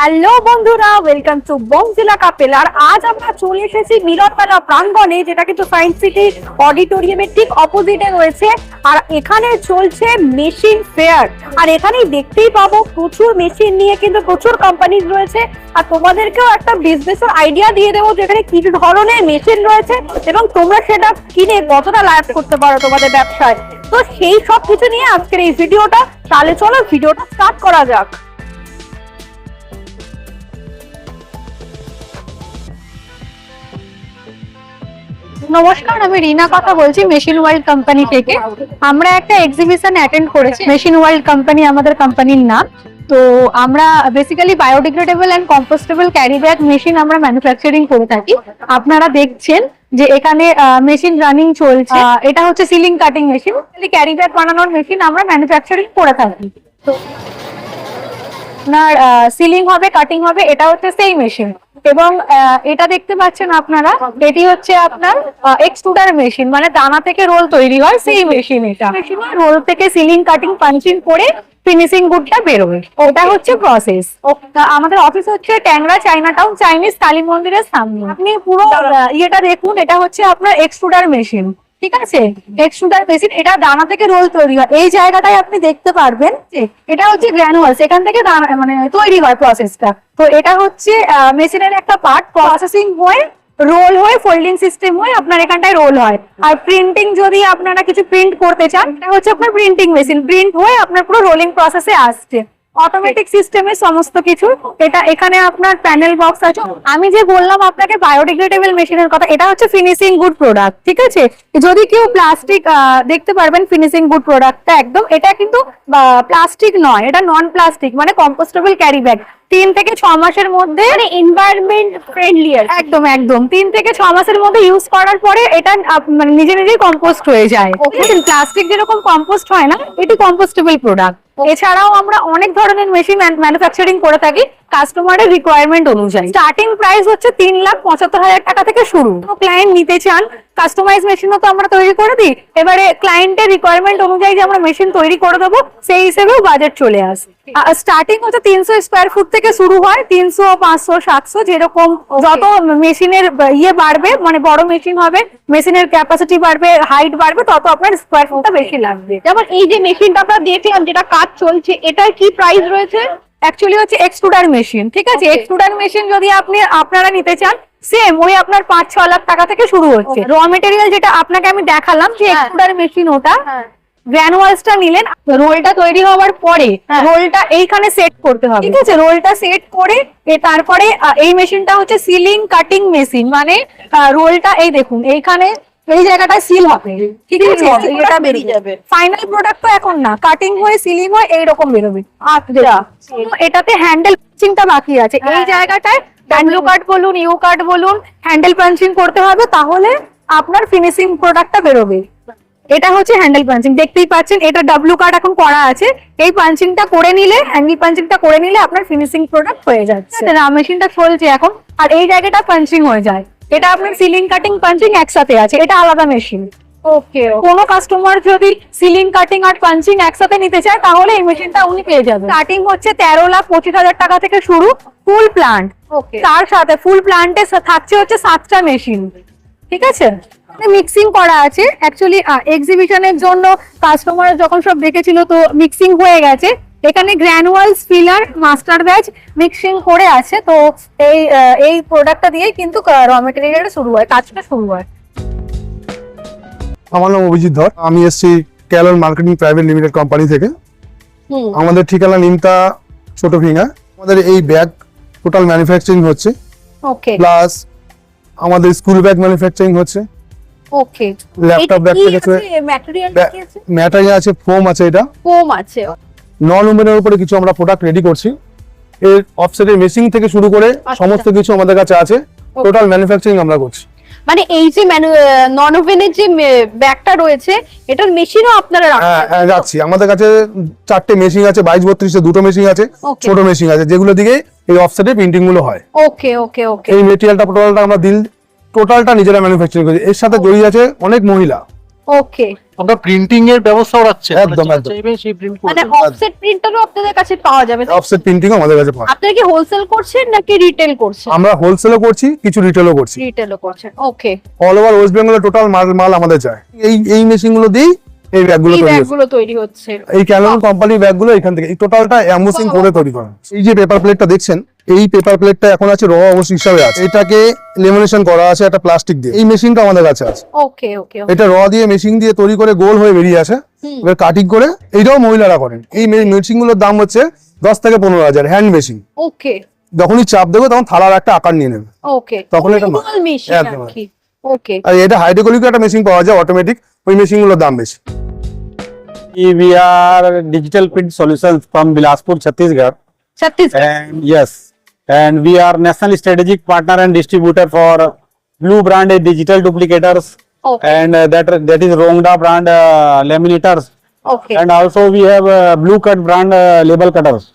Hello বন্ধুরা welcome to বংজিলা couple. আর আজ আমরা চলে এসেছি মিলনমেলা প্রাঙ্গণে, যেটা কিন্তু সায়েন্স সিটি অডিটোরিয়ামের ঠিক অপোজিটে রয়েছে। আর এখানে চলছে মেশিন ফেয়ার আর এখানেই দেখতেই পাবো প্রচুর মেশিন নিয়ে কিন্তু প্রচুর কোম্পানিজ রয়েছে। আর তোমাদেরকেও একটা বিজনেসের আইডিয়া দিয়ে দেবো, যেখানে কি ধরনের মেশিন রয়েছে এবং তোমরা সেটা কিনে কতটা লাভ করতে পারো তোমাদের ব্যবসায়। তো সেই সব কিছু নিয়ে আজকের এই ভিডিওটা। তাহলে চলো ভিডিওটা স্টার্ট করা যাক। নমস্কার, আমি রিনা কথা বলছি মেশিন ওয়ার্ল্ড কোম্পানি থেকে। আমরা একটা এক্সিবিশন অ্যাটেন্ড করেছি। মেশিন ওয়ার্ল্ড কোম্পানি আমাদের কোম্পানির নাম। তো আমরা basically biodegradable and compostable carry bag machine আমরা ম্যানুফ্যাকচারিং করে থাকি। আপনারা দেখছেন যে এখানে মেশিন রানিং চলছে। এটা হচ্ছে sealing cutting machine carry bag বানানোর মেশিন আমরা ম্যানুফ্যাকচারিং করে থাকি। তো আপনার সিলিং হবে কাটিং হবে এটা হচ্ছে সেই মেশিন এবং এটা দেখতে পাচ্ছেন আপনারা এটি হচ্ছে আপনার এক্সট্রুডার মেশিন মানে দানা থেকে রোল তৈরি হয় সেই মেশিন এটা। রোল থেকে সিলিং কাটিং পাঞ্চিং করে ফিনিশিং গুডটা বেরোবে। ওটা হচ্ছে প্রসেস আমাদের অফিস হচ্ছে ট্যাংরা চাইনা টাউন চাইনিজ কালী মন্দিরের সামনে। আপনি পুরো ইয়েটা দেখুন এটা হচ্ছে আপনার এক্সট্রুডার মেশিন ঠিক আছে? এক্সট্রুডার মেশিন এটা দানা থেকে রোল তৈরি হয়। এই জায়গাটায় আপনি দেখতে পারবেন যে এটা হচ্ছে গ্র্যানুয়ালস এখান থেকে দানা মানে তৈরি হয় প্রসেসটা তো এটা হচ্ছে মেশিনের একটা পার্ট প্রসেসিং হয়ে রোল হয়ে ফোল্ডিং সিস্টেম হয়ে, আপনার এখানটায় রোল হয়। আর প্রিন্টিং যদি আপনারা কিছু প্রিন্ট করতে চান, এটা হচ্ছে আপনার প্রিন্টিং মেশিন প্রিন্ট হয়ে আপনার পুরো রোলিং প্রসেসে আসছে। অটোমেটিক সিস্টেমে সমস্ত কিছু। এটা এখানে আপনার প্যানেল বক্স আছে। আমি যে বললাম আপনাকে বায়োডিগ্রেডেবল মেশিনের কথা, এটা হচ্ছে ফিনিশিং গুড প্রোডাক্ট ঠিক আছে? যদি কেউ প্লাস্টিক দেখতে পারবেন ফিনিশিং গুড প্রোডাক্টটা একদম। এটা কিন্তু প্লাস্টিক নয়, এটা নন প্লাস্টিক মানে কম্পোস্টেবল ক্যারি ব্যাগ তিন থেকে ছ মাসের মধ্যে মানে এনভায়রনমেন্ট ফ্রেন্ডলি আর একদম একদম। তিন থেকে ছ মাসের মধ্যে ইউজ করার পরে এটা মানে নিজে নিজেই কম্পোস্ট হয়ে যায়। প্লাস্টিক যেরকম কম্পোস্ট হয় না এটি কম্পোস্টেবল প্রোডাক্ট এছাড়াও আমরা অনেক ধরনের মেশিন ম্যানুফ্যাকচারিং করে থাকি। কাস্টমারের রিকোয়ারমেন্ট অনুযায়ী। স্টার্টিং প্রাইস হচ্ছে তিন লাখ পঁচাত্তর হাজার টাকা থেকে শুরু। ক্লায়েন্ট নিতে চান কাস্টমাইজ মেশিনও তো আমরা তৈরি করে দিই। এবারে ক্লায়েন্টের রিকোয়ারমেন্ট অনুযায়ী যে আমরা মেশিন তৈরি করে দেবো, সেই হিসেবেও বাজেট চলে আসে। স্টার্টিং হচ্ছে তিনশো স্কোয়ার ফুট থেকে শুরু হয়, তিনশো, পাঁচশো, সাতশো যেরকম যত মেশিনের ইয়ে বাড়বে মানে বড় মেশিন হবে মেশিনের ক্যাপাসিটি বাড়বে হাইট বাড়বে, তত আপনার স্কোয়ার ফুটটা বেশি লাগবে। যেমন এই যে মেশিনটা আমরা দেখলাম, যেটা কাজ চলছে, এটার কি প্রাইস রয়েছে? অ্যাকচুয়ালি হচ্ছে এক্সট্রুডার মেশিন ঠিক আছে? এক্সট্রুডার মেশিন যদি আপনি আপনারা নিতে চান সেম ওই আপনার পাঁচ ছ লাখ টাকা থেকে শুরু হচ্ছে। র মেটেরিয়াল যেটা আপনাকে আমি দেখালাম যে হ্যাঁ। এক্সট্রুডার মেশিন ওটা গ্র্যানুয়ালসটা নিলেন রোলটা তৈরি হওয়ার পরে হ্যাঁ। রোলটা এইখানে সেট করতে হবে। ঠিক আছে। রোলটা সেট করে তারপরে এই মেশিনটা হচ্ছে সিলিং কাটিং মেশিন মানে রোলটা এই দেখুন এইখানে এই জায়গাটায় সিল হবে। ঠিক আছে? এটা বেরিয়ে যাবে। ফাইনাল প্রোডাক্ট তো এখন না। কাটিং হয়ে সিলিং হয়ে এইরকম বেরোবে। আচ্ছা। এটাতে হ্যান্ডেল পাঞ্চিংটা বাকি আছে। এই হ্যাঁ। জায়গাটায় ডাব্লু কাট বলুন ইউ কাট বলুন হ্যান্ডেল পাঞ্চিং করতে হবে তাহলে আপনার ফিনিশিং প্রোডাক্টটা বেরোবে। এটা হচ্ছে হ্যান্ডেল পাঞ্চিং দেখতেই পাচ্ছেন এটা ডাব্লু কাট এখন করা আছে। এই পাঞ্চিংটা করে নিলে হ্যান্ডেল পাঞ্চিংটা করে নিলে আপনার ফিনিশিং প্রোডাক্ট হয়ে যাচ্ছে। মেশিনটা চলছে এখন। আর এই জায়গাটা পাঞ্চিং হয়ে যায়। এটা আপনার সিলিং কাটিং পাঞ্চিং একসাথে আছে। এটা আলাদা মেশিন ওকে কোনো কাস্টমার যদি সিলিং কাটিং আর পাঞ্চিং একসাথে নিতে চায় তাহলে এই মেশিনটা উনি পেয়ে যাবেন। স্টার্টিং হচ্ছে তেরো লাখ পঁচিশ হাজার টাকা থেকে শুরু ফুল প্লান্ট তার সাথে ফুল প্লান্টে থাকছে হচ্ছে সাতটা মেশিন ঠিক আছে? মিক্সিং করা আছে। অ্যাকচুয়ালি এক্সিবিশনের জন্য কাস্টমার যখন সব দেখেছিল তো মিক্সিং হয়ে গেছে। এখানে granules filler master batch mixing করে আছে। তো এই এই প্রোডাক্টটা দিয়েই কিন্তু র মেটেরিয়ালটা শুরু হয় কাজটা শুরু হয়। আমার নাম অভিজিৎ ধর। আমি এসেছি Calon marketing private limited company থেকে। আমাদের ঠিকানা নিমতা ছোট ফিঙ্গা আমাদের এই ব্যাগ টোটাল ম্যানুফ্যাকচারিং হচ্ছে। ওকে প্লাস আমাদের স্কুল ব্যাগ ম্যানুফ্যাকচারিং হচ্ছে। ওকে ল্যাপটপ ব্যাগ থেকে ম্যাটারিয়াল আছে? ফোম আছে এটা। ফোম আছে। নন উমেনের উপরে কিছু আমরা প্রোডাক্ট রেডি করছি। এর অফসেটের মেশিং থেকে শুরু করে সমস্ত কিছু আমাদের কাছে আছে। টোটাল ম্যানুফ্যাকচারিং আমরা করছি। মানে এই যে নন ওভেনের যে ব্যাগটা রয়েছে এটার মেশিনও আপনারা হ্যাঁ রাখছেন? হ্যাঁ, রাখছি। আমাদের কাছে চারটে মেশিন আছে বাইশ বত্রিশে দুটো মেশিন আছে. ছোট মেশিন আছে যেগুলো দিকে এই অফসেটে প্রিন্টিংগুলো হয়। ওকে ওকে ওকে এই মেটেরিয়ালটা টোটালটা আমরা দিল টোটালটা নিজেরা ম্যানুফ্যাকচারিং করি এর সাথে জড়িয়ে আছে অনেক মহিলা। ওকে আপনার প্রিন্টিং এর ব্যবস্থাও রাখছে একদম, একদম। সেই প্রিন্ট মানে অফসেট প্রিন্টারও আপনাদের কাছে পাওয়া যাবে অফসেট প্রিন্টিং আমাদের কাছে পাওয়া। আপনারা কি হোলসেল করছেন নাকি রিটেল করছেন? আমরা হোলসেলও করছি কিছু রিটেলও করছি। রিটেলও করছেন ওকে অল ওভার ওয়েস্ট বেঙ্গলের টোটাল মাল মাল আমাদের যায়। এই এই মেশিনগুলো দিয়েই এই ব্যাগগুলো এই তৈরি হচ্ছে। ব্যাগগুলো তৈরি হচ্ছে। এই ক্যানন কোম্পানির ব্যাগগুলো এখান থেকে এই টোটালটা অ্যাম্বুসিং করে তৈরি করা। এই যে পেপার প্লেটটা দেখছেন এই পেপার প্লেটটা এখন আছে র অবস্থা হিসাবে আছে। এটাকে লেমিনেশন করা আছে একটা প্লাস্টিক দিয়ে। এই মেশিনটা আমাদের কাছে আছে। ওকে ওকে এটা র দিয়ে মেশিন দিয়ে তৈরি করে গোল হয়ে বেরিয়ে আসে। এবার কাটিং করে এইটাও মহিলারা করেন। এই মেশিনগুলোর দাম হচ্ছে দশ থেকে পনেরো হাজার হ্যান্ড মেশিন ওকে যখনই চাপ দেবো তখন থালার একটা আকার নিয়ে নেবে। ওকে তখন এটা একদম। আর কি। ওকে আর এটা হাইড্রোলিক একটা মেশিন পাওয়া যায় অটোমেটিক ওই মেশিনগুলোর দাম বেশি। Are digital print solutions from Bilaspur, Chhattisgarh. Chhattisgarh And yes, and we are national strategic partner and distributor for Blue brand digital duplicators. Okay. And uh, that that is Rongda brand uh, laminators. Okay And also we have uh, Blue Cut brand uh, label cutters.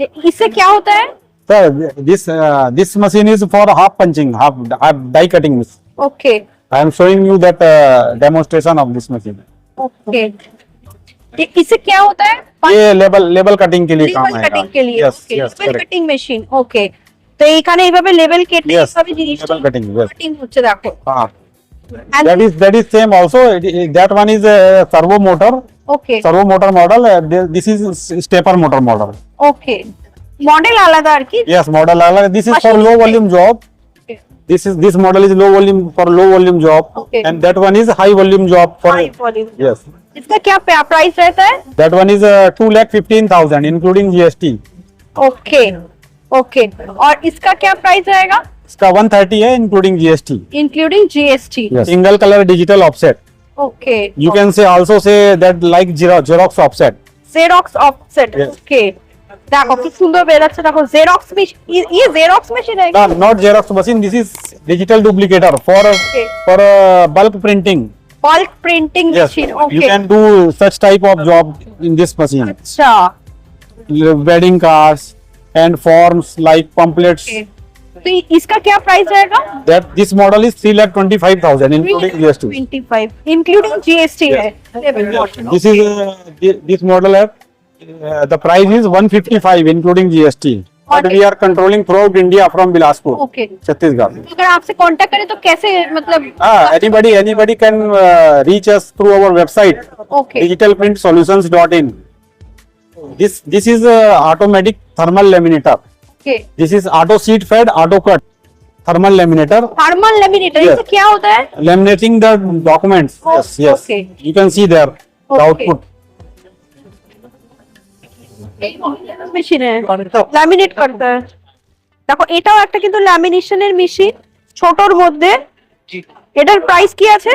इससे क्या होता है Sir, this uh, this machine is for half punching, half, half die cutting. machine. Okay I am showing you that uh, demonstration of this machine. Okay ये- इससे क्या होता है ये लेबल लेबल कटिंग के लिए काम লেবেল आएगा কাটিং के लिए yes okay yes label correct cutting machine okay তো এইখানে এইভাবে লেবেল কেটে Yes, এইভাবে জিনিসটা level cutting, yes. কাটিং হচ্ছে দেখো Ah. And that is that is same also It- it- that one is a servo motor okay servo motor model uh, thi- this is stepper motor model okay model আলাদা আর কি yes model alak- this is for low volume job this is this model is low volume for low volume job Okay. and that one is high volume job for high volume yes इसका क्या price रहता है that one is uh, 2 lakh 15000 including gst okay okay और इसका क्या price रहेगा इसका 130 है including gst including GST single color digital offset okay you can say also say that like Xero- xerox offset xerox offset Yes. Okay দেখো কি সুন্দর বেরোচ্ছে দেখো জেরক্স মেশিন ये জেরক্স মেশিন है No, not Xerox machine. This is digital duplicator for Okay. for uh, bulk printing. Bulk printing Yes, machine you okay can do such type of job in this machine. अच्छा Wedding cards and forms like pamphlets. okay. तो इसका क्या price रहेगा That this model is three lakh twenty five thousand including GST. 25 including GST है level model This is uh, thi- this model have uh, the price is are controlling throughout India from Bilaspur Chhattisgarh अगर आपसे contact करें तो कैसे मतलब anybody anybody can reach us through our website digital print solution dot in this this is automatic thermal laminator this is auto sheet fed auto cut thermal laminator thermal laminator क्या होता है? Laminating the document yes yes you can see there the output machine. Laminate করতে। দেখো এটাও একটা কিন্তু ল্যামিনেশনের machine ছোটর মধ্যে। এটার প্রাইস কি আছে?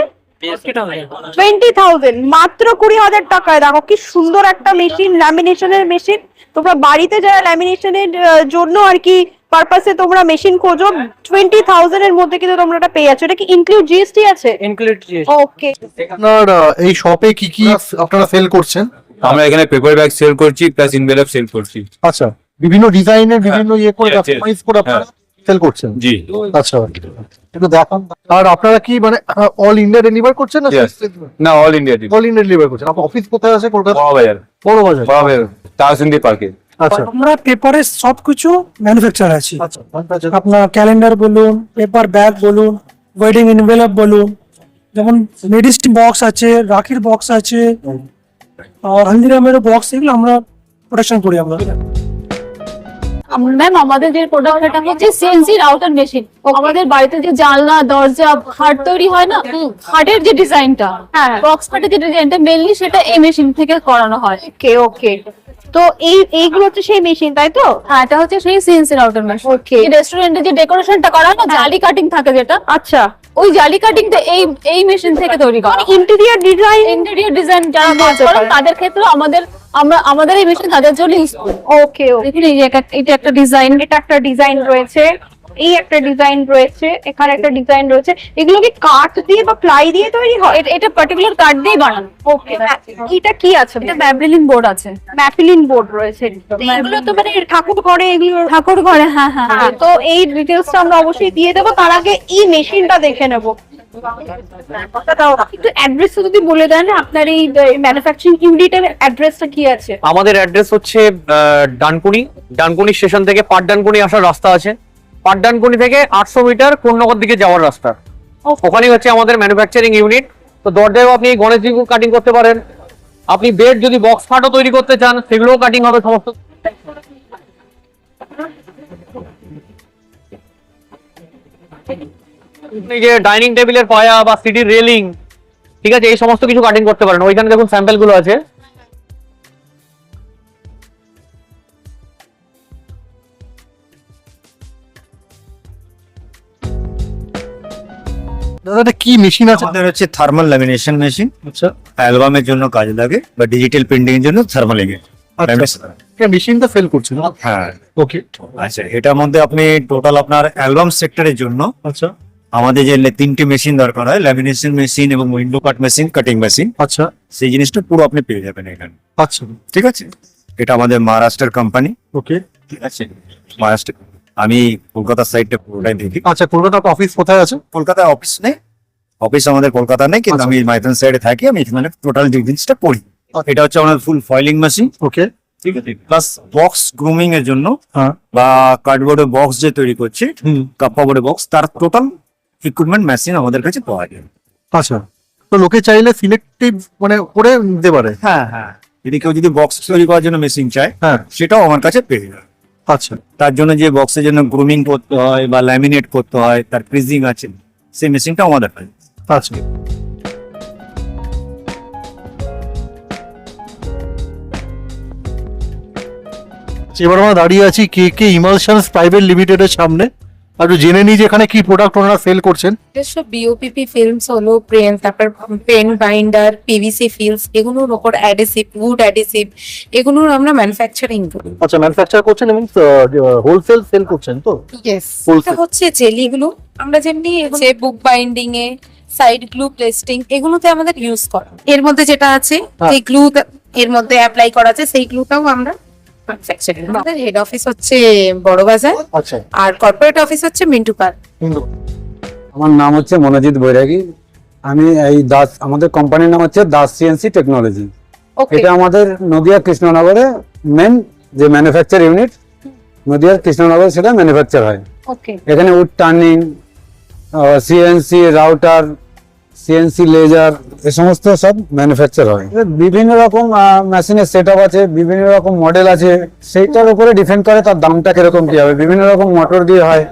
টোয়েন্টি থাউজেন্ড মাত্র কুড়ি হাজার টাকায়। দেখো কি সুন্দর একটা মেশিন ল্যামিনেশনের মেশিন তোমরা বাড়িতে যারা ল্যামিনেশনের জন্য আর কি পারপাসে তোমরা মেশিন খোঁজো টোয়েন্টি থাউজেন্ড এর মধ্যে কিন্তু তোমরা এটা পেয়ে যাচ্ছ। এটা কি ইনক্লুড জিএসটি আছে? ইনক্লুড ওকে আপনার এই শপে কি কি আপনারা সেল করছেন? আমরা এখানে পেপার ব্যাগ সেল করছি প্লাস ইনভেলপ সেল করছি। আচ্ছা বিভিন্ন ডিজাইনের বিভিন্ন ইয়ে করে. কাস্টমাইজ করে আপনারা সেল করছেন। জি। আচ্ছা একটু দেখান। আর আপনারা কি মানে অল ইন্ডিয়া ডেলিভার করছেন না. না all India all India deliver করছেন। আপনার অফিস কোথায় আছে? কলকাতা? বড় বাজার। বড় বাজার। বড় বাজার। তারসিন্দি পার্কে। আচ্ছা। আমরা পেপারের সবকিছু ম্যানুফ্যাকচার আছি। আচ্ছা আচ্ছা আপনার ক্যালেন্ডার বলুন পেপার ব্যাগ বলুন ওয়েডিং এনভেলপ বলুন যেমন মেডিসিন বক্স আছে রাখির বক্স আছে হলদিরামের বক্স এগুলো আমরা প্রোডাকশন করি আমরা। ম্যাম আমাদের যে প্রোডাক্ট এটা হচ্ছে সিএনসি রাউটার মেশিন আমাদের বাড়িতে যে জানলা দরজা খাট তৈরি হয় না? খাটের যে ডিজাইনটা হ্যাঁ। বক্স খাটের যে ডিজাইনটা মেনলি সেটা এই মেশিন থেকে করানো হয়। ওকে ওকে তো এই এইগুলো হচ্ছে সেই মেশিন তাই তো? হ্যাঁ এটা হচ্ছে সেই সিএনসি রাউটার মেশিন Okay. রেস্টুরেন্টে যে ডেকোরেশনটা করা না জালি কাটিং থাকে যেটা আচ্ছা। ওই জালি কাটিংটা এই এই মেশিন থেকে তৈরি করা ইন্টেরিয়ার ডিজাইন ইন্টেরিয়র ডিজাইন যারা কাজ করেন তাদের ক্ষেত্রে আমাদের আমরা আমাদের এই মেশিন জল ইউজ করি ওকে ওকে দেখুন এই যে এটা একটা ডিজাইন এটা একটা ডিজাইন রয়েছে। এই একটা ডিজাইন রয়েছে এখানে একটা ডিজাইন রয়েছে। এগুলো কি কাঠ দিয়ে বা প্লাই দিয়ে তৈরি হয়? এটা- পার্টিকুলার কার্ড দিয়ে বানানো। ওকে এটা কি আছে? এটা ম্যাবলিন বোর্ড আছে। ম্যাফিলিন বোর্ড রয়েছে। এগুলো তো মানে ঠাকুর ঘরে এগুলো ঠাকুর ঘরে হ্যাঁ হ্যাঁ। হ্যাঁ, তো এই ডিটেলসটা আমরা অবশ্যই দিয়ে দেবো। তার আগে এই মেশিনটা দেখে নেব। একটু অ্যাড্রেসটা যদি বলে দেন আপনার এই ম্যানুফ্যাকচারিং ইউনিটের অ্যাড্রেসটা কি আছে? আমাদের অ্যাড্রেস হচ্ছে আহ, ডানকুনি। ডানকুনি স্টেশন থেকে পাট ডানকুনি আসার রাস্তা আছে। পাট ডানকুনি থেকে আটশো মিটার কোন্নগর দিকে যাওয়ার রাস্তা। ওখানেই হচ্ছে আমাদের ম্যানুফ্যাকচারিং ইউনিট তো দরজায়ও আপনি গণেশজি কাটিং করতে পারেন। আপনি বেড যদি বক্স খাটও তৈরি করতে চান সেগুলোও কাটিং হবে সমস্ত যে ডাইনিং টেবিলের পায়া বা সিটির রেলিং ঠিক আছে এই সমস্ত কিছু কাটিং করতে পারেন। ওইখানে দেখুন স্যাম্পলগুলো আছে। দাদা এটা কি মেশিন আছে? আমাদের হচ্ছে থার্মাল ল্যামিনেশন মেশিন আচ্ছা। অ্যালবামের জন্য কাজে লাগে বা ডিজিটাল প্রিন্টিং এর জন্য থার্মাল মেশিনটা ফেল করছে না? হ্যাঁ। ওকে আচ্ছা এটার মধ্যে আপনি টোটাল আপনার অ্যালবাম সেক্টরের জন্য আচ্ছা। আমাদের যে তিনটি মেশিন দরকার হয় ল্যামিনেশন মেশিন এবং window cut machine cutting machine আচ্ছা। সেই জিনিসটা পুরো আপনি পেয়ে যাবেন এখানে। আচ্ছা। ঠিক আছে? এটা আমাদের মহারাষ্ট্রের কোম্পানি ওকে ঠিক আছে? মহারাষ্ট্র আমি কলকাতার সাইডটা পুরোটাই দেখি। আচ্ছা কলকাতা অফিস কোথায় আছে? কলকাতায় অফিস নেই। অফিস আমাদের কলকাতা নেই কিন্তু আচ্ছা। আমি মাইথন সাইডে থাকি আমি এখানে টোটাল জিনিসটা করি এটা হচ্ছে আমাদের ফুল ফয়েলিং মেশিন ওকে ঠিক আছে? প্লাস বক্স গ্রুমিং এর জন্য হ্যাঁ। বা কার্ডবোর্ডের বক্স যে তৈরি করছে হুম। কাপড়ের বক্স তার টোটাল ইকুইপমেন্ট মেশিন আমাদের কাছে পাওয়া যায়। আচ্ছা। তো লোকে চাইলে সিলেক্টিভ মানে করে নিতে পারে। হ্যাঁ হ্যাঁ। যদি কেউ যদি বক্স তৈরি করার জন্য মেশিন চায় হ্যাঁ। সেটাও আমার কাছে পেয়ে যাবে। আচ্ছা। তার জন্য যে বক্সের জন্য গ্রুমিং করতে হয় বা ল্যামিনেট করতে হয়, তার ক্রিজিং আছে, সেই মেশিনটা আমাদের কাছে আচ্ছা। এবার আমরা দাঁড়িয়ে আছি কে কে ইমালশনস প্রাইভেট লিমিটেডের সামনে। একটু জেনে নিই যে এখানে কি প্রোডাক্ট ওনারা সেল করছেন। নিজস্ব বিওপিপি ফিল্মস হলো পেন তারপর পেন বাইন্ডার পিভিসি ফিল্মস এগুলোর ওপর অ্যাডেসিভ উড অ্যাডেসিভ এগুলোর আমরা ম্যানুফ্যাকচারিং করি। আচ্ছা ম্যানুফ্যাকচার করছেন এবং হোলসেল সেল করছেন তো? ইয়েস. এটা হচ্ছে জেলিগুলো আমরা যেমনি হচ্ছে বুক বাইন্ডিং এ সাইড গ্লু পেস্টিং এগুলোতে আমাদের ইউজ করা। এর মধ্যে যেটা আছে হ্যাঁ। যে গ্লু এর মধ্যে অ্যাপ্লাই করা আছে সেই গ্লুটাও আমরা ম্যানুফ্যাকচারিং আমাদের হেড অফিস হচ্ছে বড় বাজার আচ্ছা। আর কর্পোরেট অফিস হচ্ছে মিন্টু পার্ক। আমার নাম হচ্ছে মনোজিৎ বৈরাগী। আমি এই দাস আমাদের কোম্পানির নাম হচ্ছে দাস সিএনসি টেকনোলজি এটা আমাদের নদিয়া কৃষ্ণনগরে মেন যে ম্যানুফ্যাকচার ইউনিট নদিয়ার কৃষ্ণনগরে সেটা ম্যানুফ্যাকচার হয়। এখানে wood turning CNC router CNC laser এ সমস্ত সব ম্যানুফ্যাকচার হয়। বিভিন্ন রকম মেশিনের সেট আছে বিভিন্ন রকম মডেল আছে সেইটার উপরে ডিপেন্ড করে তার দামটা কীরকম কি হবে বিভিন্ন রকম মোটর দিয়ে হয়।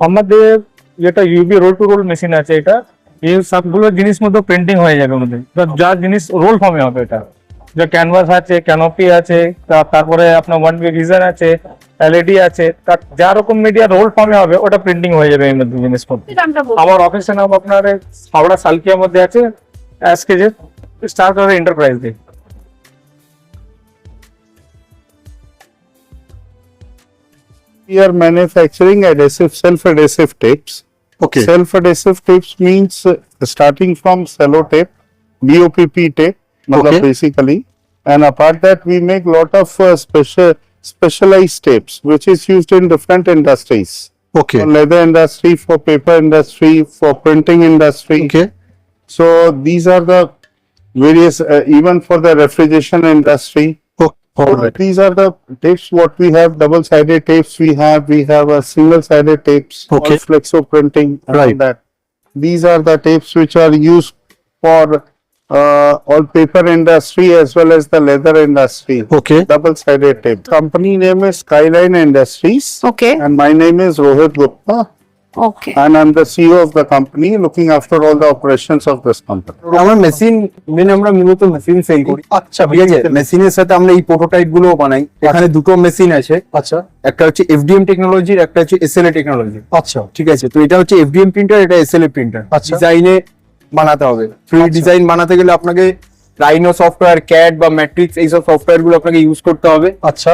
আমাদের যেটা UV roll to roll machine আছে এটা এই সবগুলো জিনিস মধ্যে প্রিন্টিং হয়ে যাবে আমাদের যা জিনিস রোল ফর্মে হবে এটা। যে ক্যানভাস আছে ক্যানোপি আছে তারপরে আপনার ওয়ান বি ভিজন আছে এলইডি আছে তার যা রকম মিডিয়া রোল ফর্মে হবে ওটা প্রিন্টিং হয়ে যাবে এই মধ্যে জিনিস মধ্যে। আমার অফিসের নাম আপনার হাওড়া সালকিয়ার মধ্যে আছে এসকে যে স্টার করে এন্টারপ্রাইজ দিয়ে We are manufacturing adhesive, self-adhesive tapes. Okay. Self-adhesive tapes means uh, starting from cello tape, BOPP tape, okay. basically. And apart that, we make lot of uh, special specialized tapes, which is used in different industries. Okay. For leather industry, for paper industry, for printing industry. Okay. So these are the various, uh, even for the refrigeration industry, all right. These are the tapes what we have, double-sided tapes we have, we have a single-sided tapes, okay. flexo printing right. that. These are the tapes which are used for uh, all paper industry as well as the leather industry. Okay. Double-sided tape. Company name is Skyline Industries. Okay. And my name is Rohit Gupta. Okay and I'm the CEO of the company, looking after all the operations of this company. আমরা machine main আমরা মূলত machine sell করি। আচ্ছা ঠিক আছে? মেশিনের সাথে আমরা এই প্রোটোটাইপগুলো বানাই। এখানে দুটো মেশিন আছে। আচ্ছা। একটা হচ্ছে এফডিএম টেকনোলজির একটা হচ্ছে এসএলএ টেকনোলজি আচ্ছা। ঠিক আছে? তো এটা হচ্ছে এফডিএম প্রিন্টার এটা এসএলএ প্রিন্টার আচ্ছা। ডিজাইনে বানাতে হবে। ফ্রি ডিজাইন বানাতে গেলে আপনাকে রাইনো সফটওয়্যার ক্যাড বা ম্যাট্রিক্স এইসব সফটওয়্যারগুলো আপনাকে ইউজ করতে হবে। আচ্ছা।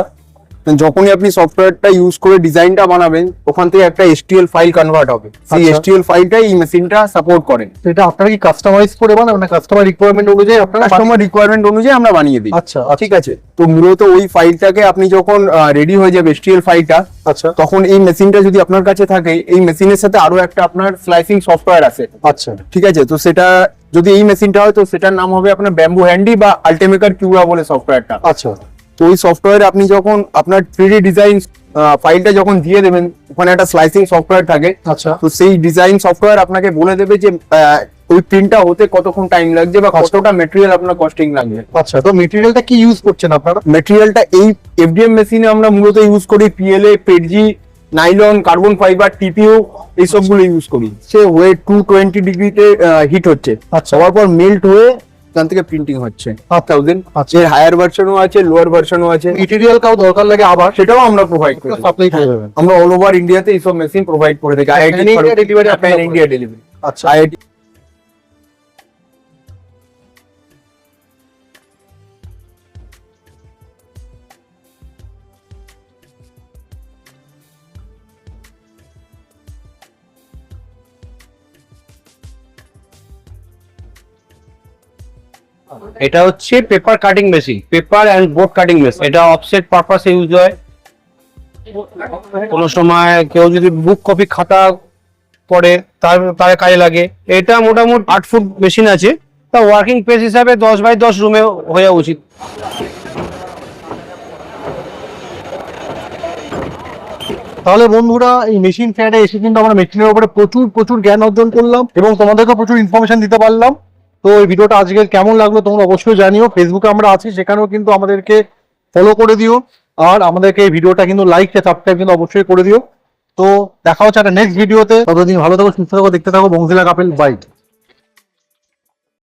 যখনই আপনি সফটওয়্যারটা ইউজ করে ডিজাইনটা বানাবেন ওখান থেকে একটা এসটিএল ফাইল কনভার্ট হবে। সেই আচ্ছা। এসটিএল ফাইলটাই এই মেশিনটা সাপোর্ট করে এটা আপনারা কি কাস্টমাইজ করে বানান না কাস্টমার রিকোয়ারমেন্ট অনুযায়ী আপনারা কাস্টমার রিকোয়ারমেন্ট অনুযায়ী আমরা বানিয়ে দিই। আচ্ছা ঠিক আছে? তো মূলত ওই ফাইলটাকে আপনি যখন রেডি হয়ে যাবে এসটিএল ফাইলটা আচ্ছা। তখন এই মেশিনটা যদি আপনার কাছে থাকে এই মেশিনের সাথে আরও একটা আপনার স্লাইসিং সফটওয়্যার আছে। আচ্ছা। ঠিক আছে? তো সেটা যদি এই মেশিনটা হয় তো সেটার নাম হবে আপনার ব্যাম্বু হ্যান্ডি বা আল্টিমেকার কিউরা বলে সফটওয়্যারটা আচ্ছা। তো ওই সফটওয়্যারে আপনি যখন আপনার থ্রি ডিজাইন ফাইলটা যখন দিয়ে দেবেন ওখানে একটা স্লাইসিং সফটওয়্যার থাকে। আচ্ছা। তো সেই ডিজাইন সফটওয়্যার আপনাকে বলে দেবে যে ওই প্রিন্টটা হতে কতক্ষণ টাইম লাগছে বা কতটা মেটেরিয়াল আপনার কস্টিং লাগবে। আচ্ছা তো মেটেরিয়ালটা কি ইউজ করছেন আপনারা? মেটেরিয়ালটা এই এফডিএম মেশিনে আমরা মূলত ইউজ করি PLA PETG nylon carbon fibre TPO এইসবগুলো ইউজ করি। সে ওয়েট টু টোয়েন্টি ডিগ্রিতে হিট হচ্ছে। আচ্ছা। হওয়ার পর মেল্ট হয়ে এখান থেকে প্রিন্টিং হচ্ছে। থাউজেন্ড আচ্ছা। এর হায়ার ভার্সনও আছে লোয়ার ভার্সনও আছে। মেটেরিয়াল কাউ দরকার লাগে আবার? সেটাও আমরা প্রোভাইড করি সাপ্লাই করে দেবেন। আমরা অল ওভার ইন্ডিয়াতে এইসব মেশিন প্রোভাইড করে থাকি। আইআইটি আপনারা? ইন্ডিয়া ডেলিভারি আচ্ছা। আইআইটি এটা হচ্ছে paper cutting machine paper and board cutting machine এটা অফসেট পারপাসে ইউজ হয়। কোনো সময় কেউ যদি বুক কপি খাতা পড়ে, তার তার কাজে লাগে। এটা মোটামুটি আট ফুট মেশিন আছে। তা ওয়ার্কিং পেজ হিসাবে দশ বাই দশ রুমে হয়ে উচিত। তাহলে বন্ধুরা, এই মেশিন ফ্যাটে এসে কিন্তু আমরা মেশিনের উপরে প্রচুর প্রচুর জ্ঞান অর্জন করলাম এবং তোমাদেরকে প্রচুর ইনফরমেশন দিতে পারলাম। তো এই ভিডিওটা আজকে কেমন লাগল তোমরা অবশ্যই জানিও। ফেসবুকে আমরা আছি, সেখানেও কিন্তু আমাদেরকে ফলো করে দিও। আর আমাদেরকে এই ভিডিওটা কিন্তু লাইক সাবস্ক্রাইব কিন্তু অবশ্যই করে দিও। তো দেখা হচ্ছে একটা নেক্সট ভিডিওতে ততদিন ভালো থাকো, সুস্থ থাকো, দেখতে থাকো। বংশিলা কাপেল বাইক